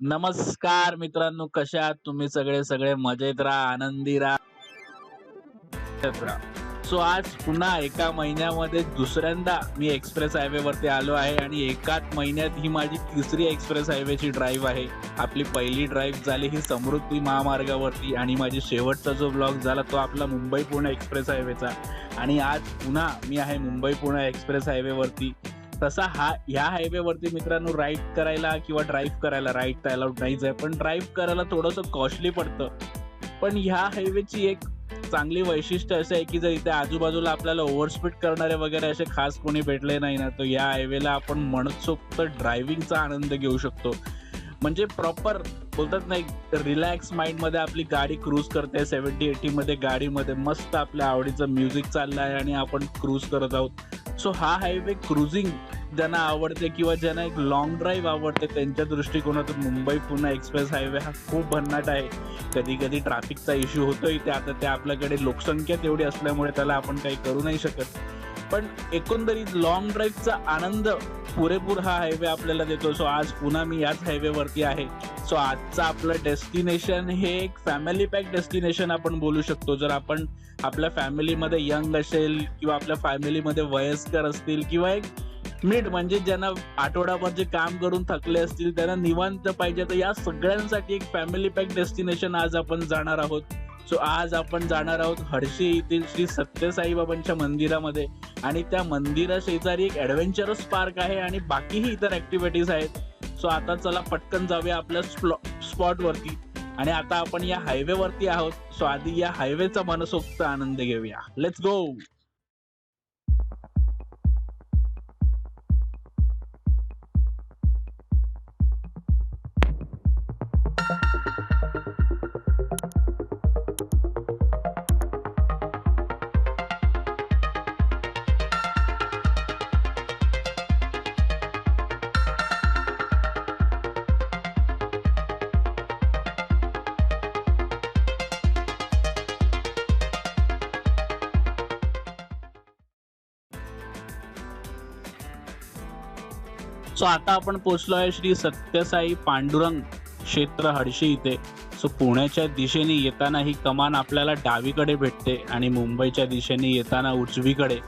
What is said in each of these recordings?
नमस्कार मित्रांनो कशा आहात तुम्ही सगळे? सगळे मजेत राहा आनंदी राहा. सो आज पुन्हा एका महिन्यामध्ये दुसऱ्यांदा मी एक्सप्रेस हायवे वरती आलो आहे आणि एकाच महिन्यात ही माझी तिसरी एक्सप्रेस हायवेची ड्राईव्ह आहे. आपली पहिली ड्राईव्ह झाली ही समृद्धी महामार्गावरती आणि माझी शेवटचा जो ब्लॉग झाला तो आपला मुंबई पुणे एक्सप्रेस हायवेचा. आणि आज पुन्हा मी आहे मुंबई पुणे एक्सप्रेस हायवेवरती. तसा हा ह्या हायवेवरती मित्रांनो राईड करायला किंवा ड्राईव्ह करायला राईड तर अलाउड नाहीच आहे पण ड्राईव्ह करायला थोडंसं कॉस्टली पडतं. पण ह्या हायवेची एक चांगली वैशिष्ट्य असं आहे की जर इथे आजूबाजूला आपल्याला ओव्हरस्पीड करणारे वगैरे असे खास कोणी भेटले नाही ना तर या हायवेला आपण मनसोक्त ड्रायव्हिंगचा आनंद घेऊ शकतो. म्हणजे प्रॉपर बोलतात नाही रिलॅक्स माइंडमध्ये आपली गाडी क्रूज करते सेव्हन्टी एटी मध्ये गाडीमध्ये मस्त आपल्या आवडीचं म्युझिक चाललं आहे आणि आपण क्रूज करत आहोत. सो हा हायवे क्रुझिंग ज्यांना आवडते किंवा ज्यांना एक लॉंग ड्राईव्ह आवडते त्यांच्या दृष्टिकोनातून मुंबई पुणे एक्सप्रेस हायवे हा खूप भन्नाट आहे. कधी कधी ट्रॅफिकचा इश्यू होतो इथे आता ते आपल्याकडे लोकसंख्या तेवढी असल्यामुळे त्याला आपण काही करू नाही शकत. पण एकंदरीत लॉंग ड्राईव्हचा आनंद पुरेपूर हा हायवे आपल्याला देतो. सो आज पुन्हा मी याच हायवेवरती आहे. सो आजचं आपलं डेस्टिनेशन हे एक फॅमिली पॅक डेस्टिनेशन आपण बोलू शकतो. जर आपण आपल्या फॅमिलीमध्ये यंग असेल किंवा आपल्या फॅमिलीमध्ये वयस्कर असतील किंवा एक मिड म्हणजे ज्यांना आठवडाभर जे काम करून थकले असतील त्यांना निवांत पाहिजे. तर या सगळ्यांसाठी एक फॅमिली पॅक डेस्टिनेशन आज आपण जाणार आहोत. सो आज आपण जाणार आहोत हर्षी येथील श्री सत्यसाई बाबांच्या मंदिरामध्ये. आणि त्या मंदिरा शेजारी एक ऍडव्हेंचरस पार्क आहे आणि बाकीही इतर ऍक्टिव्हिटीज आहेत. सो आता चला पटकन जाऊया आपल्या स्पॉट वरती. आणि आता आपण या हायवे वरती आहोत. सो आधी या हायवेचा मनसोक्त आनंद घेऊया. लेट्स गो सो आता आपण पोचलो आहे श्री सत्यसाई पांडुरंग क्षेत्र हडशी इथे. सो पुण्याच्या दिशेने येताना ही कमान आपल्याला डावीकडे भेटते आणि मुंबईच्या दिशेने येताना उजवीकडे.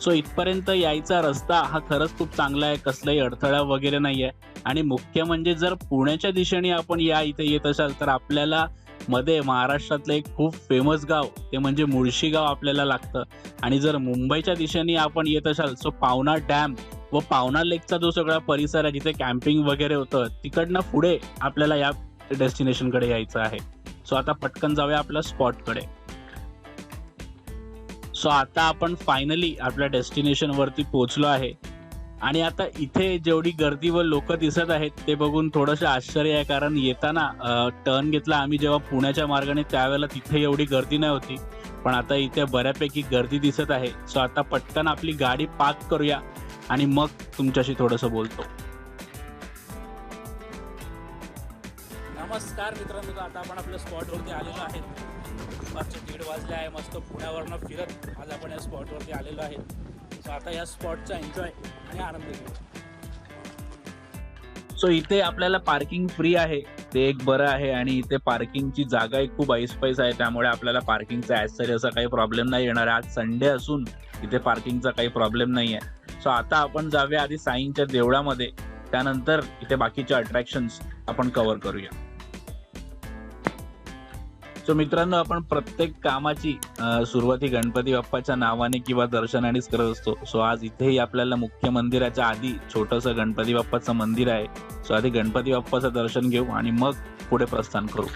सो इथपर्यंत यायचा रस्ता हा खरंच खूप चांगला आहे कसलाही अडथळा वगैरे नाही आहे आणि मुख्य म्हणजे जर पुण्याच्या दिशेने आपण या इथे येत असाल तर आपल्याला मध्ये महाराष्ट्रातलं एक खूप फेमस गाव ते म्हणजे मुळशी गाव आपल्याला लागतं. आणि जर मुंबईच्या दिशेने आपण येत असाल सो पावना डॅम व पावना लेकचा जो सगळा परिसर आहे जिथे कॅम्पिंग वगैरे होतं तिकडनं पुढे आपल्याला या डेस्टिनेशनकडे यायचं आहे. सो आता पटकन जाऊया आपल्या स्पॉटकडे. सो आता आपण फायनली आपल्या डेस्टिनेशन वरती पोहोचलो आहे. आणि आता इथे जेवढी गर्दी व लोक दिसत आहेत ते बघून थोडंसं आश्चर्य आहे कारण येताना टर्न घेतला आम्ही जेव्हा पुण्याच्या मार्गाने त्यावेळेला तिथे एवढी गर्दी नाही होती. पण आता इथे बऱ्यापैकी गर्दी दिसत आहे. सो आता पटकन आपली गाडी पार्क करूया. आणि मग तुमच्याशी थोडस बोलतो. नमस्कार मित्रांनो आता आपण आपल्या स्पॉटवरती आलेलो आहे. दुपारचे दीड वाजले आहे मस्त पुण्यावरनं फिरत आज आपण या स्पॉटवरती आलेलो आहे. सो आता या स्पॉटचा एन्जॉय आणि आनंद घेऊ. सो इथे आपल्याला पार्किंग फ्री आहे. ते एक बरं आहे आणि इथे पार्किंगची जागाही खूप ऐसपैस आहे. त्यामुळे आपल्याला पार्किंगचा ॲज असा काही प्रॉब्लेम नाही येणार. आज संडे असून इथे पार्किंगचा काही प्रॉब्लेम नाही आहे सो आता आपण जाऊया आधी साईंच्या देवळामध्ये. त्यानंतर इथे बाकीचे अट्रॅक्शन्स आपण कव्हर करूया. सो मित्रांनो आपण प्रत्येक कामाची सुरुवाती गणपती बाप्पाच्या नावाने किंवा दर्शनानेच करत असतो. सो आज इथेही आपल्याला मुख्य मंदिराच्या आधी छोटस गणपती बाप्पाचं मंदिर आहे. सो आधी गणपती बाप्पाचं दर्शन घेऊ आणि मग पुढे प्रस्थान करू.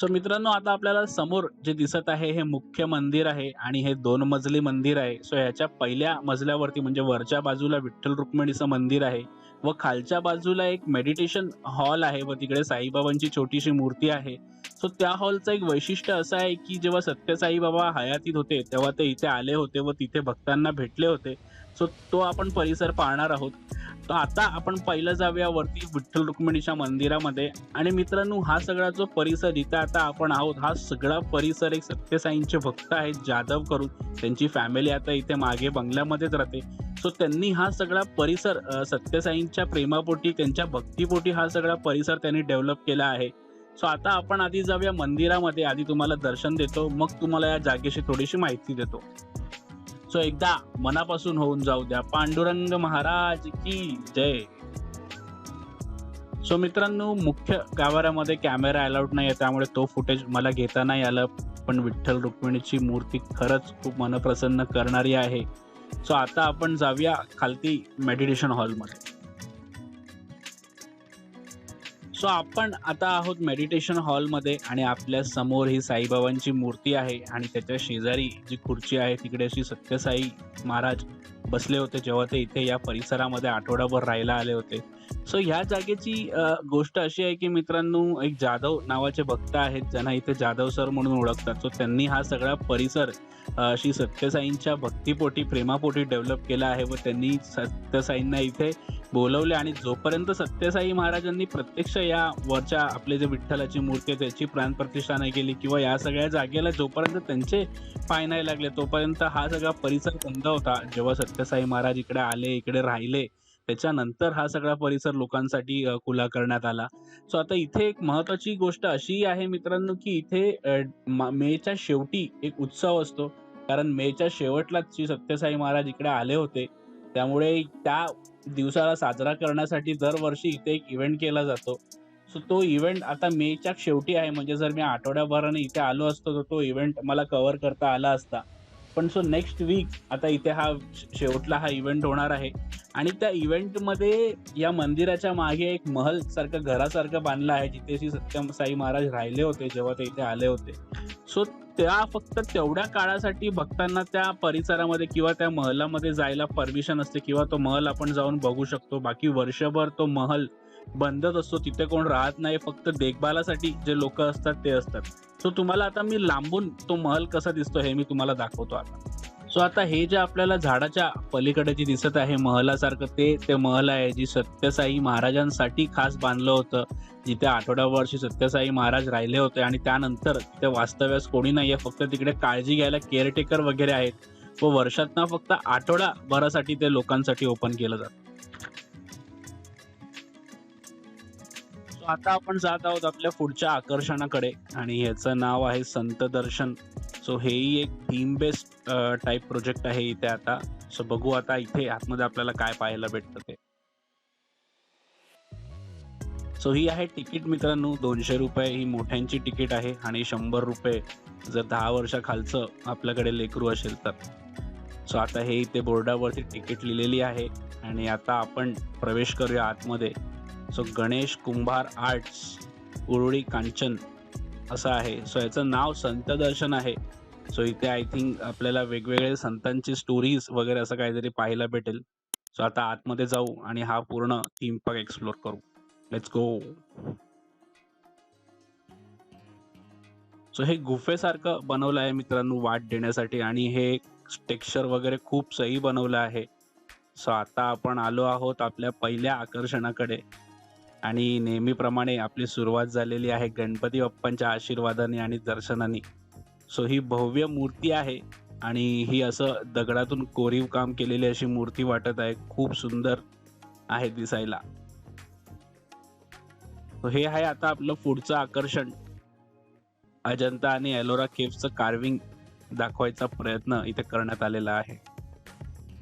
सो मित्रांनो आता आपल्याला समोर जे दिसत आहे हे मुख्य मंदिर आहे आणि हे दोन मजली मंदिर आहे. सो ह्याच्या पहिल्या मजल्यावरती म्हणजे वरच्या बाजूला विठ्ठल रुक्मिणीचं मंदिर आहे व खालच्या बाजूला एक मेडिटेशन हॉल आहे व तिकडे साईबाबांची छोटीशी मूर्ती आहे. सो त्या हॉलचं एक वैशिष्ट्य असं आहे की जेव्हा सत्यसाई बाबा हयातीत होते तेव्हा ते इथे आले होते व तिथे भक्तांना भेटले होते. सो तो आपण परिसर पाहणार आहोत. तर आता आपण पहिलं जाऊया वरती विठ्ठल रुक्मिणीच्या मंदिरामध्ये. आणि मित्रांनो हा सगळा जो परिसर जिथे आता आपण आहोत हा सगळा परिसर एक सत्यसाईंचे भक्त आहेत जाधव करून. त्यांची फॅमिली आता इथे मागे बंगल्यामध्येच राहते. सो त्यांनी हा सगळा परिसर सत्यसाईंच्या प्रेमापोटी त्यांच्या भक्तीपोटी हा सगळा परिसर त्यांनी डेव्हलप केला आहे. सो आता आपण आधी जाऊया मंदिरामध्ये. आधी तुम्हाला दर्शन देतो. मग तुम्हाला या जागेची थोडीशी माहिती देतो. सो एकदा मनापासून होऊन जाऊ द्या. पांडुरंग महाराज की जय. सो मित्रांनो मुख्य गाभाऱ्यामध्ये कॅमेरा अलाउड नाही आहे त्यामुळे तो फुटेज मला घेता नाही आलं. पण विठ्ठल रुक्मिणीची मूर्ती खरंच खूप मनप्रसन्न करणारी आहे. सो आता आपण जाऊया खालती मेडिटेशन हॉलमध्ये सो आपण आता आहोत मेडिटेशन हॉलमध्ये आणि आपल्यासमोर ही साईबाबांची मूर्ती आहे आणि त्याच्या शेजारी जी खुर्ची आहे तिकडे अशी सत्यसाई महाराज बसले होते जेव्हा ते इथे या परिसरामध्ये आठवडाभर राहायला आले होते. सो ह्या जागेची गोष्ट अशी आहे की मित्रांनो एक जाधव नावाचे भक्त आहेत ज्यांना इथे जाधव सर म्हणून ओळखतात. सो त्यांनी हा सगळा परिसर अ, श्री सत्यसाईंच्या भक्तीपोटी प्रेमापोटी डेव्हलप केला आहे व त्यांनी सत्यसाईंना इथे बोलवले आणि जोपर्यंत सत्यसाई महाराजांनी प्रत्यक्ष या वरच्या आपले जे विठ्ठलाची मूर्ती आहे त्याची प्राणप्रतिष्ठा नाही केली किंवा या सगळ्या जागेला जोपर्यंत त्यांचे पाय नाही लागले तोपर्यंत हा सगळा परिसर बंद होता. जेव्हा सत्यसाई महाराज इकडे आले इकडे राहिले. त्याच्यानंतर हा सगळा परिसर लोकांसाठी खुला करण्यात आला. सो आता इथे एक महत्वाची गोष्ट अशी आहे मित्रांनो की इथे मेच्या शेवटी एक उत्सव असतो. कारण मेच्या शेवटलाच श्री सत्यसाई महाराज इकडे आले होते. त्यामुळे त्या दिवसाला साजरा करण्यासाठी दरवर्षी इथे एक इव्हेंट केला जातो. सो तो इव्हेंट आता मेच्या शेवटी आहे. म्हणजे जर मी आठवड्याभराने इथे आलो असतो तर तो इव्हेंट मला कव्हर करता आला असता. पण सो नेक्स्ट वीक आता इथे हा शेवटला हा इव्हेंट होणार आहे. आणि त्या इव्हेंटमध्ये या मंदिराच्या मागे एक महल सारखं घरासारखं बांधलं आहे जिथे श्री सत्यम साई महाराज राहिले होते जेव्हा ते इथे आले होते. सो त्या फक्त तेवढ्या काळासाठी भक्तांना त्या परिसरामध्ये किंवा त्या महलामध्ये जायला परमिशन असते किंवा तो महल आपण जाऊन बघू शकतो. बाकी वर्षभर तो महल बंदच असतो. तिथे कोण राहत नाही फक्त देखभालासाठी जे लोक असतात ते असतात. सो तुम्हाला आता मी लांबून तो महल कसा दिसतो हे मी तुम्हाला दाखवतो आता. सो आता हे जे आपल्याला झाडाच्या पलीकडे जे दिसत आहे महलासारखं ते ते महल आहे जी सत्यसाई महाराजांसाठी खास बांधलं होतं. जिथे आठवड्यावर्षी सत्यसाई महाराज राहिले होते आणि त्यानंतर तिथे वास्तव्यास कोणी नाहीये फक्त तिकडे काळजी घ्यायला केअरटेकर वगैरे आहेत. व वर्षातना फक्त आठवडाभरासाठी ते लोकांसाठी ओपन केलं जातं. आता आपण जात आहोत आपल्या पुढच्या आकर्षणाकडे आणि ह्याचं नाव आहे संत दर्शन. सो हेही एक थीम बेस्ड टाईप प्रोजेक्ट आहे इथे आता. सो बघू आता इथे आतमध्ये आपल्याला काय पाहायला भेटतं ते. सो ही आहे तिकीट मित्रांनो. दोनशे रुपये ही मोठ्यांची तिकीट आहे आणि शंभर रुपये जर दहा वर्षाखालचं आपल्याकडे लेकरू असेल तर. सो आता हे इथे बोर्डावरती तिकीट लिहिलेली आहे आणि आता आपण प्रवेश करूया आतमध्ये. सो गणेश कुंभार आर्ट्स उरुळी कांचन असं आहे. सो याचं नाव संत दर्शन आहे. सो इथे आय थिंक आपल्याला वेगवेगळे संतांची स्टोरीज वगैरे असं काहीतरी पाहायला भेटेल. सो आता आतमध्ये जाऊ आणि हा पूर्ण थीम पार्क एक्सप्लोर करू. लेट्स गो सो हे गुफेसारखं बनवलं आहे मित्रांनो वाट देण्यासाठी आणि हे टेक्स्चर वगैरे खूप सही बनवलं आहे. सो आता आपण आलो आहोत आपल्या पहिल्या आकर्षणाकडे. आणि नेहमीप्रमाणे आपली सुरुवात झालेली आहे गणपती बाप्पांच्या आशीर्वादाने आणि दर्शनाने. सो ही भव्य मूर्ती आहे आणि ही असं दगडातून कोरीव काम केलेली अशी मूर्ती वाटत आहे. खूप सुंदर आहे दिसायला. हे आहे आता आपलं पुढचं आकर्षण. अजंता आणि एलोरा केव्हचं कार्विंग दाखवायचा प्रयत्न इथे करण्यात आलेला आहे.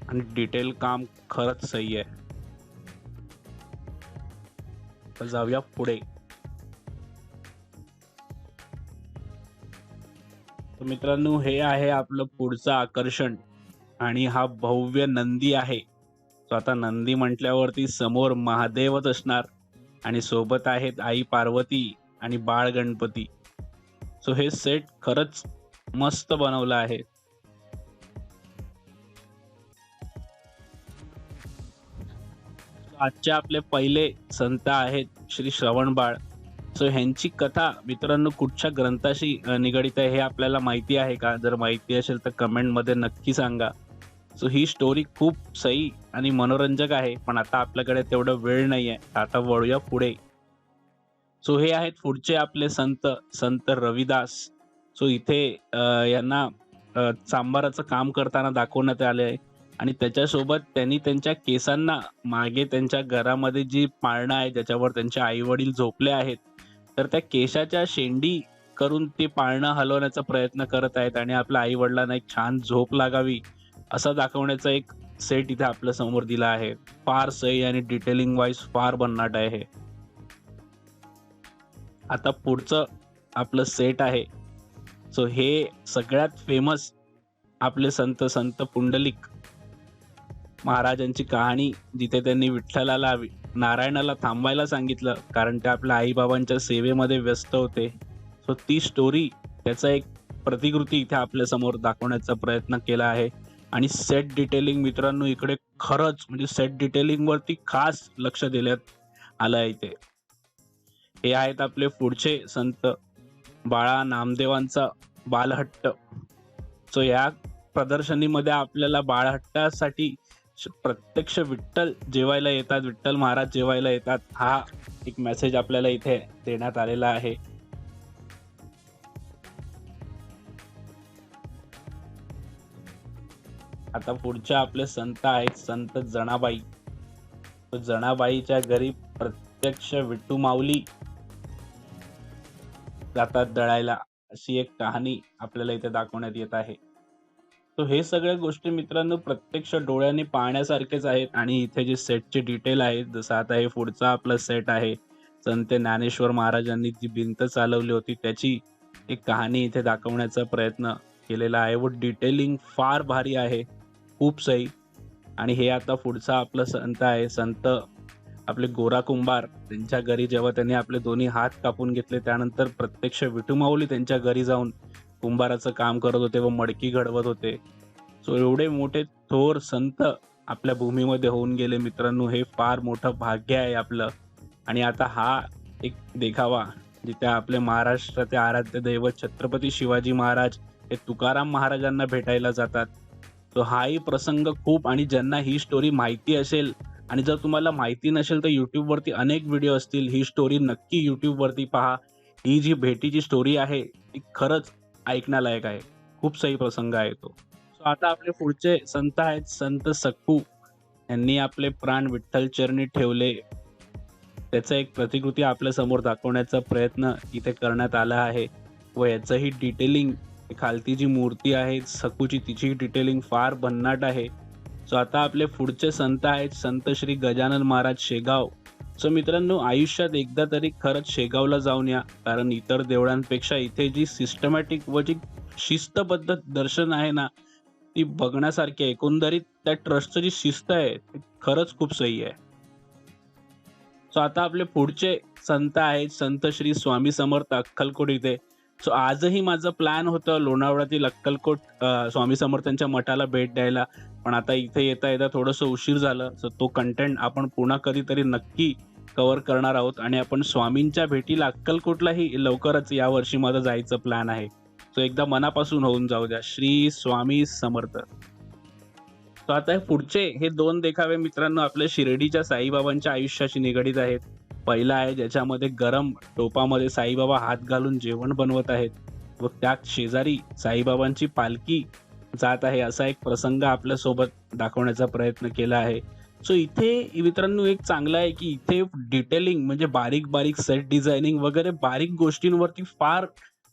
आणि डिटेल काम खरंच सही आहे. जाऊया पुढे मित्रांनो हे आहे आपलं पुढचं आकर्षण. आणि हा भव्य नंदी आहे. तो आता नंदी म्हटल्यावरती समोर महादेवच असणार. आणि सोबत आहेत आई पार्वती आणि बाळ गणपती. सो हे सेट खरंच मस्त बनवलं आहे. आजचे आपले पहिले संत आहेत श्री श्रवणबाळ सो ह्यांची कथा मित्रांनो कुठच्या ग्रंथाशी निगडीत निगडित आहे हे आपल्याला माहिती आहे का? जर माहिती असेल तर कमेंटमध्ये नक्की सांगा. सो ही स्टोरी खूप सई आणि मनोरंजक आहे पण आता आपल्याकडे तेवढं वेळ नाही आहे आता वळूया पुढे. सो हे आहेत पुढचे आपले संत संत रविदास. सो इथे यांना सांबाराचं काम करताना दाखवण्यात आले आहे आणि त्याच्यासोबत त्यांनी त्यांच्या केसांना मागे त्यांच्या घरामध्ये जी पाळणं आहे ज्याच्यावर त्यांचे आई वडील झोपले आहेत तर त्या केशाच्या शेंडी करून ते पाळणं हलवण्याचा प्रयत्न करत आहेत आणि आपल्या आई वडिलांना एक छान झोप लागावी असं दाखवण्याचा एक सेट इथे आपल्यासमोर दिला आहे. फार सही आणि डिटेलिंग वाईज फार भन्नाट आहे. हे आता पुढचं आपलं सेट आहे. सो हे सगळ्यात फेमस आपले संत संत पुंडलिक महाराजांची कहाणी जिथे त्यांनी विठ्ठलाला नारायणाला थांबायला सांगितलं कारण ते आपल्या आईबाबांच्या सेवेमध्ये व्यस्त होते. सो ती स्टोरी त्याचा एक प्रतिकृती इथे आपल्यासमोर दाखवण्याचा प्रयत्न केला आहे. आणि सेट डिटेलिंग मित्रांनो इकडे खरंच म्हणजे सेट डिटेलिंग वरती खास लक्ष देण्यात आलं आहे इथे. हे आहेत आपले पुढचे संत बाळा नामदेवांचा बालहट्ट. सो या प्रदर्शनीमध्ये आपल्याला बाळहट्टासाठी प्रत्यक्ष विठ्ठल जेवायला येतात विठ्ठल महाराज जेवायला येतात. हा एक मेसेज आपल्याला इथे देण्यात आलेला आहे. आता पुढच्या आपले संत आहेत संत जणाबाई जणाबाईच्या घरी प्रत्यक्ष विठू माऊली जातात दळायला. अशी एक कहाणी आपल्याला इथे दाखवण्यात येत आहे. तो हे सगळ्या गोष्टी मित्रांनो प्रत्यक्ष डोळ्याने पाहण्यासारखेच आहेत. आणि इथे जे सेटचे डिटेल आहेत जसं आता हे पुढचा आपला सेट आहे. संत ज्ञानेश्वर महाराजांनी जी भिंत चालवली होती त्याची एक कहाणी इथे दाखवण्याचा प्रयत्न केलेला आहे. व डिटेलिंग फार भारी आहे. खूप सही. आणि हे आता पुढचा आपला संत आहे. संत आपले गोरा कुंभार त्यांच्या घरी जेव्हा त्यांनी आपले दोन्ही हात कापून घेतले त्यानंतर प्रत्यक्ष विटुमाऊली त्यांच्या घरी जाऊन कुंभाराचं काम करत होते व मडकी घडवत होते. सो एवढे मोठे थोर संत आपल्या भूमीमध्ये होऊन गेले मित्रांनो. हे फार मोठं भाग्य आहे आपलं. आणि आता हा एक देखावा जिथे आपले महाराष्ट्राचे आराध्य दैवत छत्रपती शिवाजी महाराज हे तुकाराम महाराजांना भेटायला जातात. तो हाही प्रसंग खूप आणि ज्यांना ही स्टोरी माहिती असेल आणि जर तुम्हाला माहिती नसेल तर यूट्यूबवरती अनेक व्हिडिओ असतील. ही स्टोरी नक्की यूट्यूबवरती पहा. ही जी भेटीची स्टोरी आहे ती खरंच ऐकण्यालायक आहे. खूप सही प्रसंग आहे तो. सो आता आपले पुढचे संत आहेत संत सक्कू यांनी आपले प्राण विठ्ठल चरणी ठेवले. त्याचं एक प्रतिकृती आपल्यासमोर दाखवण्याचा प्रयत्न इथे करण्यात आला आहे. व याचंही डिटेलिंग खालती जी मूर्ती आहे सकूची तिची डिटेलिंग फार भन्नाट आहे. सो आता आपले पुढचे संत आहेत संत श्री गजानन महाराज शेगाव. सो मित्रांनो आयुष्यात एकदा तरी खरंच शेगावला जाऊन या कारण इतर देवळांपेक्षा इथे जी सिस्टमॅटिक व जी शिस्तबद्ध दर्शन आहे ना ती बघण्यासारखी आहे. एकंदरीत त्या ट्रस्टचं जी शिस्त आहे ती खरंच खूप सही आहे. सो आता आपले पुढचे संत आहेत संत श्री स्वामी समर्थ अक्कलकोट इथे. सो आजही माझं प्लॅन होतं लोणावळ्यातील अक्कलकोट स्वामी समर्थांच्या मठाला भेट द्यायला. पण आता इथे येता येता थोडंसं उशीर झालं. सो तो कंटेंट आपण पुन्हा कधीतरी नक्की कव्हर करणार आहोत. आणि आपण स्वामींच्या भेटीला अक्कलकोटलाही लवकरच या वर्षी माझं जायचं प्लॅन आहे. सो एकदा मनापासून होऊन जाऊ द्या. श्री स्वामी समर्थ. सो आता पुढचे हे दोन देखावे मित्रांनो आपल्या शिर्डीच्या साईबाबांच्या आयुष्याशी निगडीत आहेत. पहिला आहे ज्याच्यामध्ये गरम टोपामध्ये साईबाबा हात घालून जेवण बनवत आहेत व त्यात शेजारी साईबाबांची पालखी जात आहे असा एक प्रसंग आपल्यासोबत दाखवण्याचा प्रयत्न केला आहे. सो इथे मित्रांनो एक चांगलं आहे की इथे डिटेलिंग म्हणजे बारीक बारीक सेट डिझायनिंग वगैरे बारीक गोष्टींवरती फार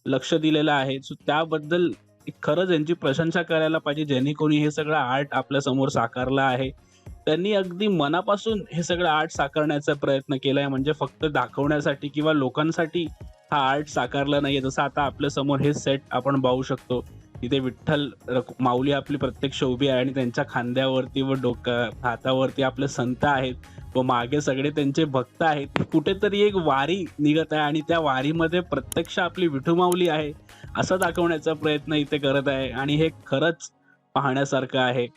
लक्ष दिलेलं आहे. सो त्याबद्दल एक खरंच यांची प्रशंसा करायला पाहिजे ज्यांनी कोणी हे सगळं आर्ट आपल्यासमोर साकारलं आहे. त्यांनी अगदी मनापासून हे सगळं आर्ट साकारण्याचा प्रयत्न केलाय म्हणजे फक्त दाखवण्यासाठी किंवा लोकांसाठी हा आर्ट साकारला नाहीये. जसं आता आपल्यासमोर हे सेट आपण पाहू शकतो. तिथे विठ्ठल माऊली आपली प्रत्यक्ष उभी आहे आणि त्यांच्या खांद्यावरती व डोकं हातावरती आपले संत आहेत व मागे सगळे त्यांचे भक्त आहेत. कुठेतरी एक वारी निघत आहे आणि त्या वारीमध्ये प्रत्यक्ष आपली विठू माऊली आहे असं दाखवण्याचा प्रयत्न इथे करत आहे. आणि हे खरंच पाहण्यासारखं आहे.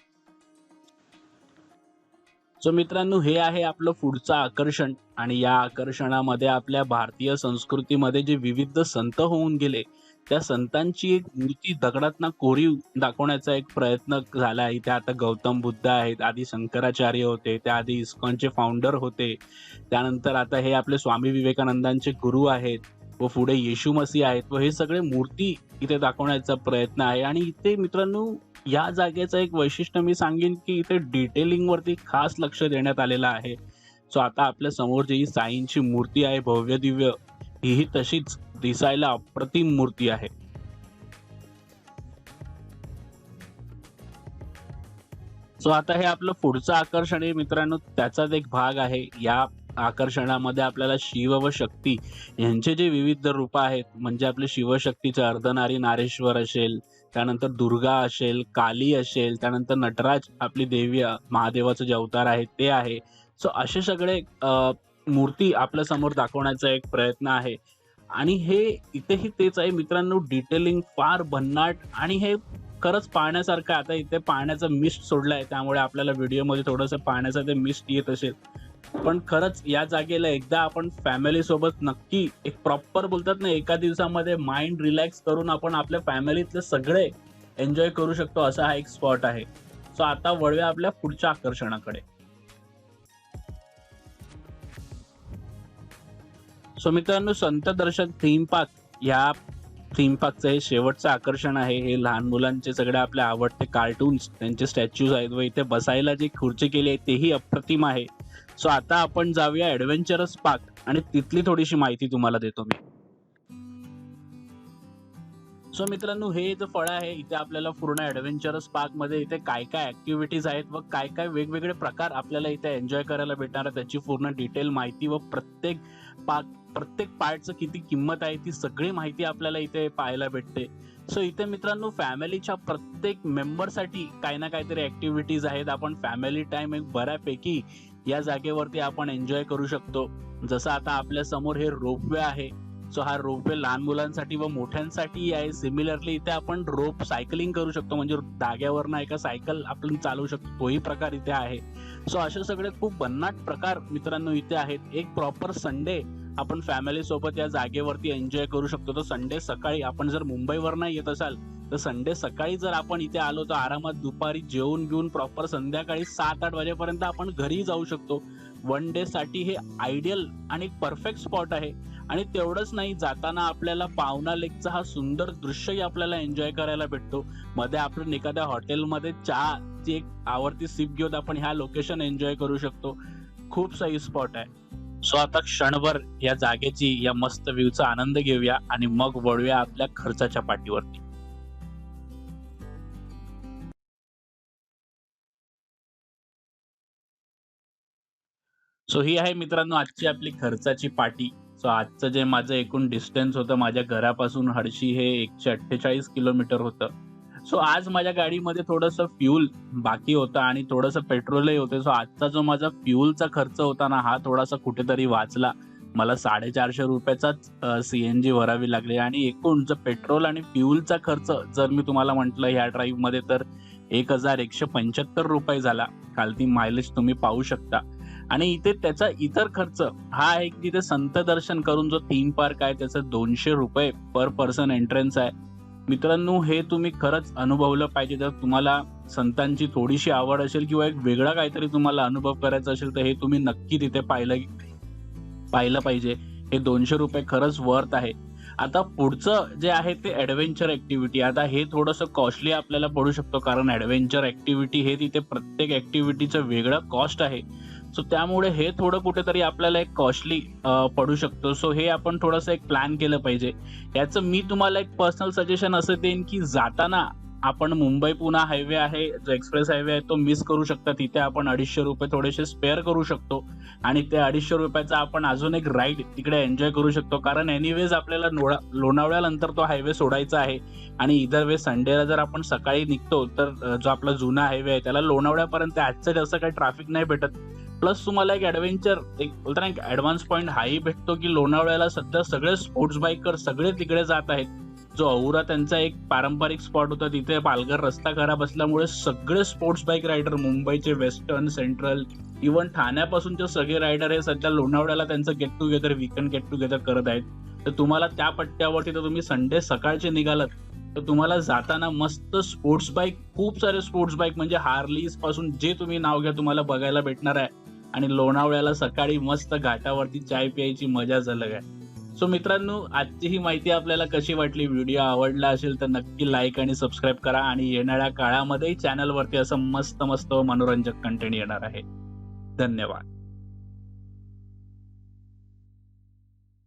सो मित्रांनो हे आहे आपलं पुढचं आकर्षण. आणि या आकर्षणामध्ये आपल्या भारतीय संस्कृतीमध्ये जे विविध संत होऊन गेले त्या संतांची एक मूर्ती दगडातना कोरीव दाखवण्याचा एक प्रयत्न झाला आहे. इथे आता गौतम बुद्ध आहेत आधी शंकराचार्य होते त्याआधी इस्कॉनचे फाउंडर होते. त्यानंतर आता हे आपले स्वामी विवेकानंदांचे गुरु आहेत व पुढे येशू मसी आहेत. व हे सगळे मूर्ती इथे दाखवण्याचा प्रयत्न आहे. आणि इथे मित्रांनो या जागेचं एक वैशिष्ट्य मी सांगेन की इथे डिटेलिंग वरती खास लक्ष देण्यात आलेलं आहे. सो आता आपल्यासमोर जी साईंची मूर्ती आहे भव्य दिव्य ही तशीच दिसायला अप्रतिम मूर्ती आहे. सो आता हे आपलं पुढचं आकर्षण आहे मित्रांनो. त्याचाच एक भाग आहे. या आकर्षणामध्ये आपल्याला शिव व शक्ती यांचे जे विविध रूप आहेत म्हणजे आपले शिवशक्तीचे अर्धनारी नारेश्वर असेल त्यानंतर दुर्गा असेल काली असेल त्यानंतर नटराज आपली देवी महादेवाचं जे अवतार आहे ते आहे. सो असे सगळे मूर्ती आपल्यासमोर दाखवण्याचा एक प्रयत्न आहे. आणि हे इथेही तेच आहे मित्रांनो डिटेलिंग फार भन्नाट आणि हे खरंच पाहण्यासारखं आता इथे पाहण्याचा मिस्ट सोडलाय त्यामुळे आपल्याला व्हिडिओमध्ये थोडंसं पाहण्याचा ते मिस्ट येत असेल. पण खरंच या जागेला एकदा आपण फॅमिली सोबत नक्की एक प्रॉपर बोलतात ना एका दिवसामध्ये माइंड रिलॅक्स करून आपण आपल्या फॅमिलीतले सगळे एन्जॉय करू शकतो असा हा एक स्पॉट आहे. सो आता वळूया आपल्या पुढच्या आकर्षणाकडे. सो मित्रांनो संत दर्शन थीम पार्क या थीम पार्कचं हे शेवटचं आकर्षण आहे. हे लहान मुलांचे सगळे आपले आवडते कार्टून्स त्यांचे स्टॅच्यूज आहेत व इथे बसायला जी खुर्ची केली आहे तेही अप्रतिम आहे. सो आता आपण जाऊया ऍडव्हेंचरस पार्क आणि तिथली थोडीशी माहिती तुम्हाला देतो मी. सो मित्रांनो हे जे फळ आहे इथे आपल्याला पूर्ण ऍडव्हेंचरस पार्कमध्ये इथे काय काय ऍक्टिव्हिटीज आहेत व काय काय वेगवेगळे प्रकार आपल्याला इथे एन्जॉय करायला भेटणार त्याची पूर्ण डिटेल माहिती व प्रत्येक पार्क प्रत्येक पार्टचं किती किंमत आहे ती सगळी माहिती आपल्याला इथे पाहायला भेटते. सो इथे मित्रांनो फॅमिलीच्या प्रत्येक मेंबरसाठी काही ना काहीतरी ऍक्टिव्हिटीज आहेत. आपण फॅमिली टाइम एक बऱ्यापैकी या जागेवरती आपण एन्जॉय करू शकतो. जसं आता आपल्यासमोर हे रोपवे आहे. सो हा रोपवे लहान मुलांसाठी व मोठ्यांसाठी आहे. सिमिलरली इथे आपण रोप सायकलिंग करू शकतो. म्हणजे धाग्यावर ना एका सायकल आपण चालवू शकतो. तोही प्रकार इथे आहे. सो असे सगळे खूप भन्नाट प्रकार मित्रांनो इथे आहेत. एक प्रॉपर संडे आपण फॅमिली सोबत या जागेवरती एन्जॉय करू शकतो. तर संडे सकाळी आपण जर मुंबईवर नाही येत असाल तर संडे सकाळी जर आपण इथे आलो तर आरामात दुपारी जेवून घेऊन प्रॉपर संध्याकाळी सात आठ वाजेपर्यंत आपण घरी जाऊ शकतो. वन डे साठी हे आयडियल आणि परफेक्ट स्पॉट आहे. आणि तेवढंच नाही जाताना आपल्याला पावना लेकचा हा सुंदर दृश्यही आपल्याला एन्जॉय करायला भेटतो. मध्ये आपण एखाद्या हॉटेलमध्ये चहाची एक आवडती सिप घेऊन आपण ह्या लोकेशन एन्जॉय करू शकतो. खूप सही स्पॉट आहे. सो आता क्षणभर या जागेची या मस्त व्ह्यूचा आनंद घेऊया आणि मग वळूया आपल्या खर्चाच्या पाठीवरती. सो ही आहे मित्रांनो आजची आपली खर्चाची पाटी. सो आजचं जे माझं एकूण डिस्टन्स होतं माझ्या घरापासून हडशी हे एकशे अठ्ठेचाळीस किलोमीटर होतं. सो आज माझ्या गाडीमध्ये थोडंसं फ्यूल बाकी होतं आणि थोडंसं पेट्रोलही होतं. सो आजचा जो माझा फ्यूलचा खर्च होता ना हा थोडासा कुठेतरी वाचला. मला साडेचारशे रुपयाचाच सी एन जी भरावी लागली. आणि एकूण जर पेट्रोल आणि फ्यूलचा खर्च जर मी तुम्हाला म्हटलं ह्या ड्राईव्हमध्ये तर एक हजार एकशे पंच्याहत्तर रुपये झाला. काल ती मायलेज तुम्ही पाहू शकता. आणि इथे त्याचा इतर खर्च हा आहे की तिथे संत दर्शन करून जो थीम पार्क आहे त्याचा दोनशे रुपये पर पर्सन एंट्रन्स आहे. मित्रांनो हे तुम्ही खरंच अनुभवलं पाहिजे. जर तुम्हाला संतांची थोडीशी आवड असेल किंवा एक वेगळा काहीतरी तुम्हाला अनुभव करायचा असेल तर हे तुम्ही नक्की तिथे पाहिलं पाहिलं पाहिजे. हे दोनशे रुपये खरंच वर्थ आहे. आता पुढचं जे आहे ते ॲडव्हेंचर ऍक्टिव्हिटी आता हे थोडंसं कॉस्टली आपल्याला पडू शकतो कारण ॲडव्हेंचर ऍक्टिव्हिटी हे तिथे प्रत्येक ऍक्टिव्हिटीचं वेगळं कॉस्ट आहे. सो त्यामुळे हे थोडं कुठेतरी आपल्याला एक कॉस्टली पडू शकतो. सो हे आपण थोडंसं एक प्लॅन केलं पाहिजे. याचं मी तुम्हाला एक पर्सनल सजेशन असं देईन की जाताना आपण मुंबई पुणे हायवे आहे जो एक्सप्रेस हायवे आहे तो मिस करू शकता. तिथे आपण अडीचशे रुपये थोडेसे स्पेअर करू शकतो. आणि त्या अडीचशे रुपयाचा आपण अजून एक राईड तिकडे एन्जॉय करू शकतो. कारण एनिवेज आपल्याला लोणावळ्यानंतर तो हायवे सोडायचा आहे. आणि इधर वे संडेला जर आपण सकाळी निघतो तर जो आपला जुना हायवे आहे त्याला लोणावळ्यापर्यंत आजचं जास्त काही ट्रॅफिक नाही भेटत. प्लस तुम्हाला एक ॲडव्हेंचर एक बोलताना एक ॲडव्हान्स पॉईंट हाही भेटतो की लोणावळ्याला सध्या सगळे स्पोर्ट्स बाईकर सगळे तिकडे जात आहेत. जो औरा त्यांचा एक पारंपरिक स्पॉट होता तिथे पालघर रस्ता खराब असल्यामुळे सगळे स्पोर्ट्स बाईक रायडर मुंबईचे वेस्टर्न सेंट्रल इव्हन ठाण्यापासूनचे सगळे रायडर हे सध्या लोणावळ्याला त्यांचं get together weekend get together करत आहेत. तर तुम्हाला त्या पट्ट्यावरती तर तुम्ही संडे सकाळचे निघालात. तर तुम्हाला जाताना मस्त स्पोर्ट्स बाईक खूप सारे स्पोर्ट्स बाईक म्हणजे हार्लीजपासून जे तुम्ही नाव घ्या तुम्हाला बघायला भेटणार आहे. आणि लोणावळ्याला सकाळी मस्त घाटावरती चाय प्यायची मजा झालं आहे. सो मित्रांनो आजची ही माहिती आपल्याला कशी वाटली? व्हिडिओ आवडला असेल तर नक्की लाईक आणि सबस्क्राईब करा आणि येणाऱ्या काळामध्ये चॅनलवरती असं मस्त मस्त मनोरंजक कंटेंट येणार आहे. धन्यवाद.